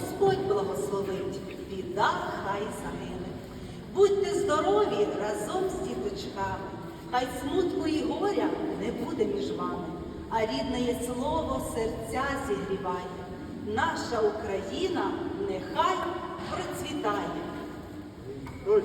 Господь благословить, біда хай загине. Будьте здорові разом з діточками, хай смутку і горя не буде між вами, а рідне слово серця зігріває. Наша Україна нехай процвітає. Ой.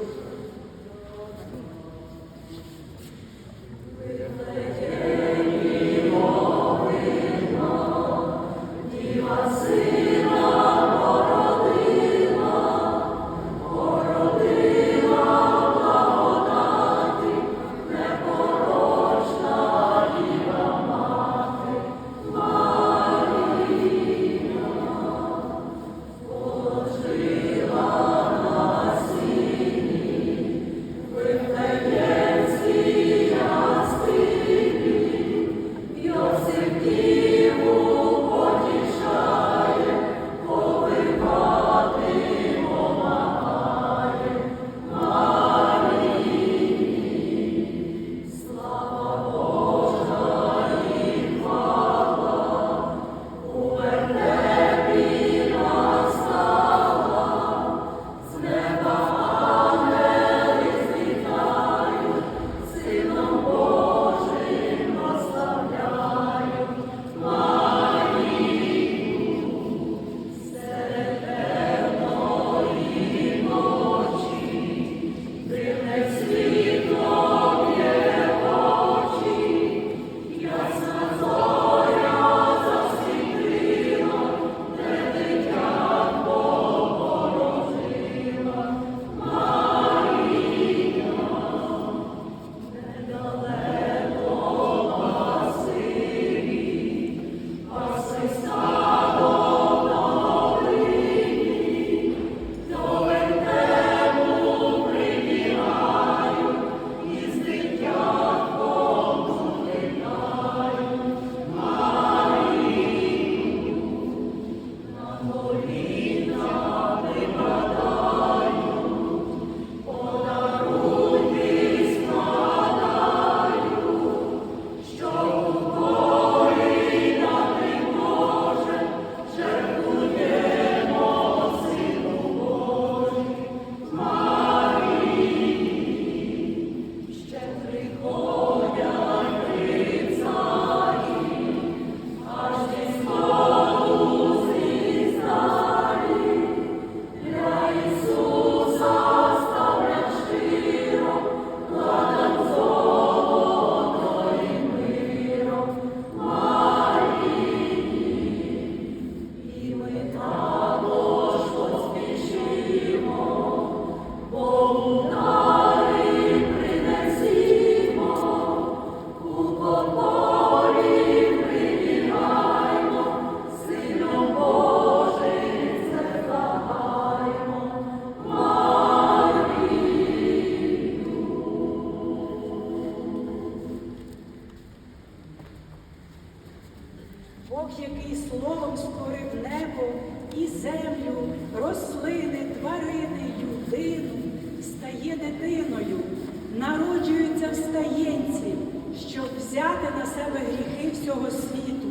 Взяти на себе гріхи всього світу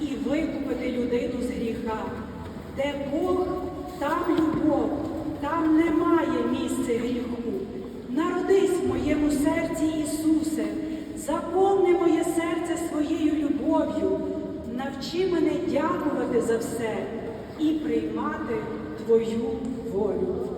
і викупити людину з гріха. Де Бог, там любов, там немає місця гріху. Народись в моєму серці, Ісусе, заповни моє серце своєю любов'ю, навчи мене дякувати за все і приймати Твою волю.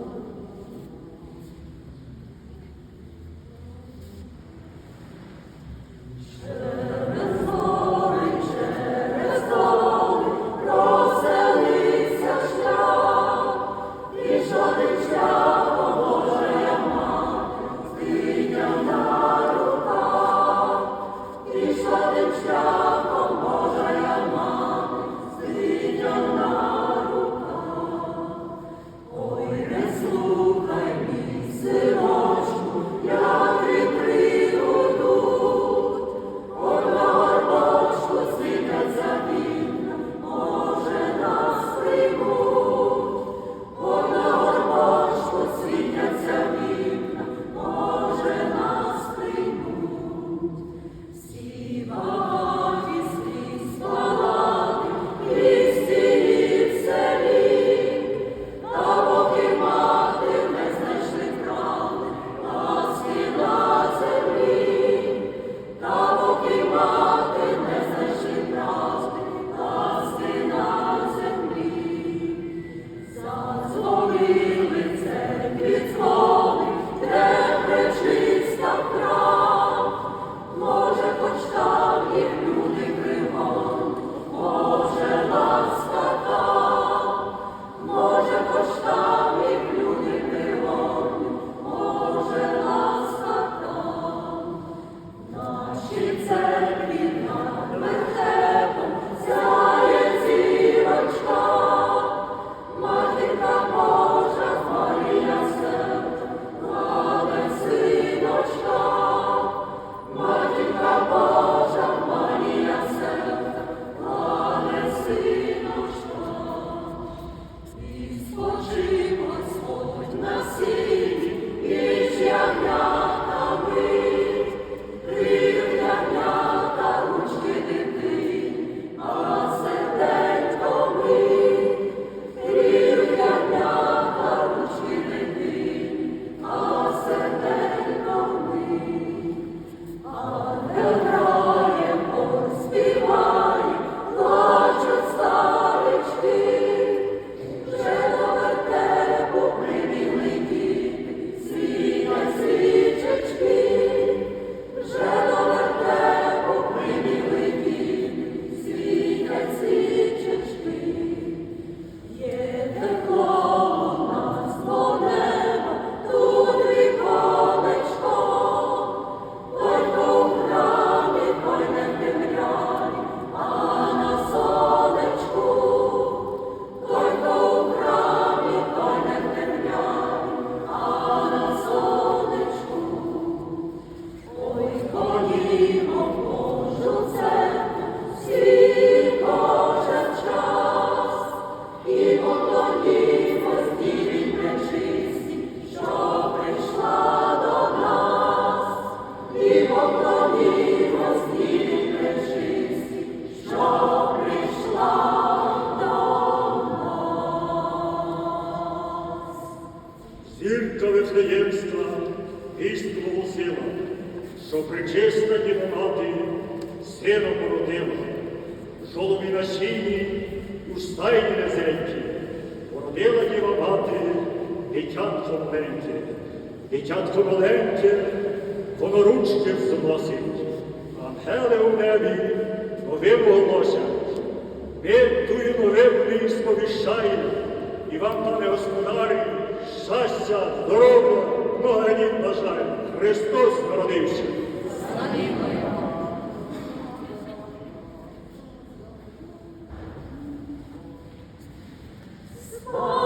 Породила Діва Мати дитятко маленьке, дитятко маленьке, воно ручки зносить, ангели у небі новину оголосять. Ми тую новину сповіщаємо, і вам, пане господарі, щастя, здоров'я, много літ бажаю. Христос народився. Oh.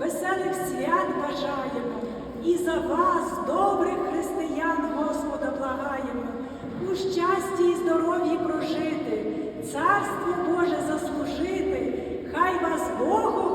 Веселих свят бажаємо. І за вас, добрих християн, Господа благаємо, у щасті і здоров'ї прожити, царство Боже заслужити, хай вас Бог